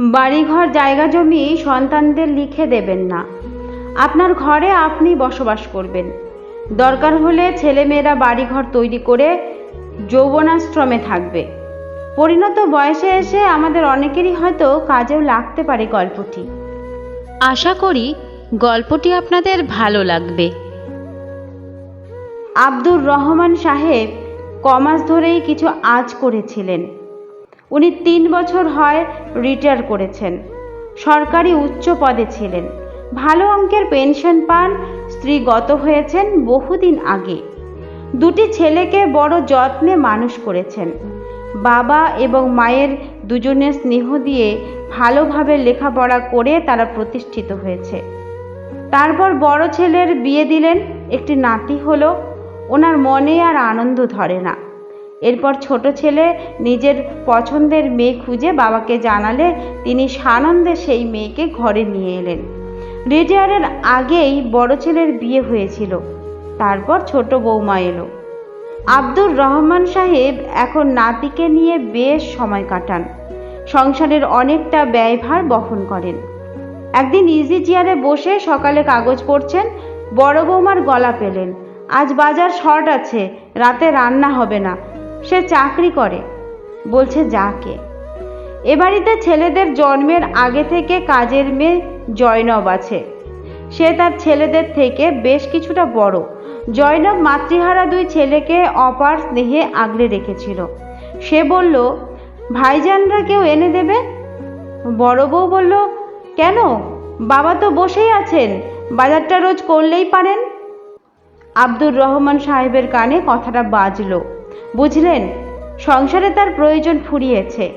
বাড়িঘর জায়গা জমি সন্তানদের লিখে দেবেন না। আপনার ঘরে আপনি বসবাস করবেন। দরকার হলে ছেলেমেয়েরা বাড়িঘর তৈরি করে যৌবনাশ্রমে থাকবে। পরিণত বয়সে এসে আমাদের অনেকেরই হয়তো কাজেও লাগতে পারে গল্পটি। আশা করি গল্পটি আপনাদের ভালো লাগবে। আব্দুর রহমান সাহেব কমাস ধরেই কিছু আজ করেছিলেন। উনি তিন বছর হয় রিটায়ার করেছেন। সরকারি উচ্চ পদে ছিলেন। ভালো অঙ্কের পেনশন পান স্ত্রী গত হয়েছেন বহুদিন আগে। দুটি ছেলেকে বড় যত্নে মানুষ করেছেন। বাবা এবং মায়ের দুজনের স্নেহ দিয়ে ভালোভাবে লেখাপড়া করে তারা প্রতিষ্ঠিত হয়েছে। তারপর বড় ছেলের বিয়ে দিলেন, একটি নাতি হলো। ওনার মনে আর আনন্দ ধরে না। এরপর ছোট ছেলে নিজের পছন্দের মেয়ে খুঁজে বাবাকে জানালে তিনি সানন্দে সেই মেয়েকে ঘরে নিয়ে এলেন। রিটায়ারের আগেই বড় ছেলের বিয়ে হয়েছিল। তারপর ছোট বৌমা এলো। আব্দুর রহমান সাহেব এখন নাতিকে নিয়ে বেশ সময় কাটান। সংসারের অনেকটা ব্যয়ভার বহন করেন। একদিন ইজি চেয়ারে বসে সকালে কাগজ পড়ছেন, বড় বৌমার গলা পেলেন। আজ বাজার শর্ট আছে, রাতে রান্না হবে না। সে চাকরি করে। বলছে, যাকে? এ বাড়িতে ছেলেদের জন্মের আগে থেকে কাজের মেয়ে জয়নব আছে। সে তার ছেলেদের থেকে বেশ কিছুটা বড়। জয়নব মাতৃহারা দুই ছেলেকে অপার স্নেহে আগলে রেখেছিল। সে বলল, ভাইজানরা কেউ এনে দেবে? বড় বউ বলল, কেন? বাবা তো বসেই আছেন। বাজারটা রোজ করলেই পারেন? আব্দুর রহমান সাহেবের কানে কথাটা বাজলো। বুঝলেন, সংসারে তার প্রয়োজন ফুরিয়েছে।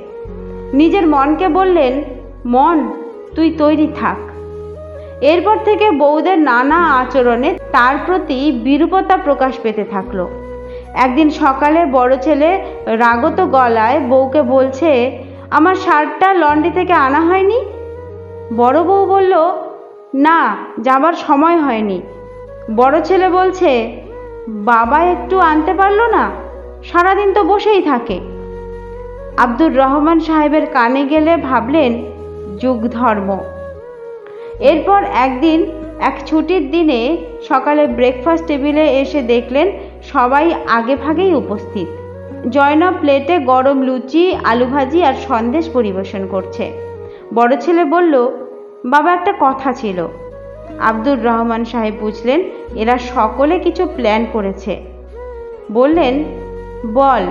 নিজের মনকে বললেন, মন, তুই তৈরি থাক। এরপর থেকে বউদের নানা আচরণে তার প্রতি বিরূপতা প্রকাশ পেতে থাকল। একদিন সকালে বড় ছেলে রাগত গলায় বউকে বলছে, আমার শার্টটা লন্ড্রি থেকে আনা হয়নি? বড় বউ বলল, না, যাবার সময় হয়নি। বড় ছেলে বলছে, বাবা একটু আনতে পারল না? সারাদিন তো বসেই থাকে। আব্দুর রহমান সাহেবের কানে গেলে ভাবলেন, যুগ ধর্ম। এরপর একদিন, এক ছুটির দিনে সকালে ব্রেকফাস্ট টেবিলে এসে দেখলেন, সবাই আগে ভাগেই উপস্থিত। জয়নব প্লেটে গরম লুচি, আলু ভাজি আর সন্দেশ পরিবেশন করছে। বড় ছেলে বলল, বাবা, একটা কথা ছিল। আব্দুর রহমান সাহেব বুঝলেন, এরা সকলে কিছু প্ল্যান করেছে। বললেন বল।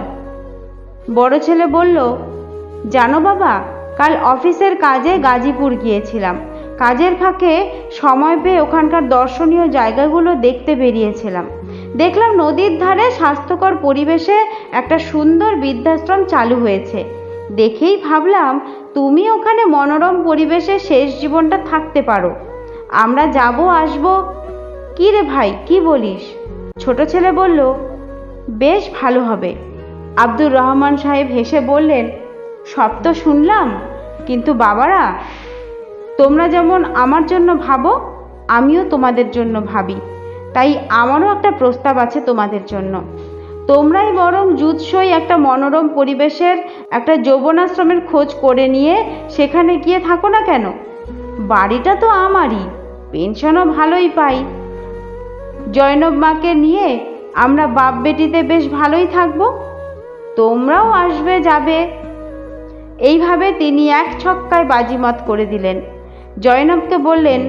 বড় ছেলে বলল, জানো বাবা, কাল অফিসের কাজে গাজীপুর গিয়েছিলাম। কাজের ফাঁকে সময় পেয়ে ওখানকার দর্শনীয় জায়গাগুলো দেখতে বেরিয়েছিলাম। দেখলাম নদীর ধারে স্বাস্থ্যকর পরিবেশে একটা সুন্দর বৃদ্ধাশ্রম চালু হয়েছে। দেখেই ভাবলাম, তুমি ওখানে মনোরম পরিবেশে শেষ জীবনটা থাকতে পারো। আমরা যাব, আসব? কি রে ভাই, কি বলিস? ছোট ছেলে বলল বেশ ভালো হবে। আব্দুর রহমান সাহেব হেসে বললেন, সব তো শুনলাম, কিন্তু বাবারা, তোমরা যেমন আমার জন্য ভাবো, আমিও তোমাদের জন্য ভাবি। তাই আমারও একটা প্রস্তাব আছে তোমাদের জন্য। তোমরাই বরং জুৎসই একটা মনোরম পরিবেশের একটা যৌবনাশ্রমের খোঁজ করে নিয়ে সেখানে গিয়ে থাকো না কেন? বাড়িটা তো আমারই, পেনশনও ভালোই পাই। জয়নব মাকে নিয়ে আমরা বাপ বেটিতে বেশ ভালোই থাকব, তোমরাও আসবে যাবে। এইভাবে তিনি এক ছক্কায় বাজিমাত করে দিলেন। জয়নবকে বললেন,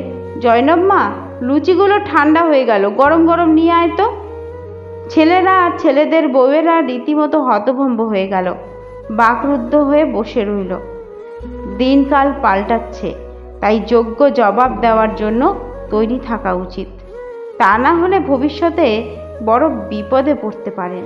জয়নব মা, লুচিগুলো ঠান্ডা হয়ে গেল, গরম গরম নিয়ে আয় তো। ছেলেরা আর ছেলেদের বউয়েরা রীতিমতো হতভম্ব হয়ে গেল, বাকরুদ্ধ হয়ে বসে রইল। দিনকাল পাল্টাচ্ছে, তাই যোগ্য জবাব দেওয়ার জন্য তৈরি থাকা উচিত। তা না হলে ভবিষ্যতে বড় বিপদে পড়তে পারেন।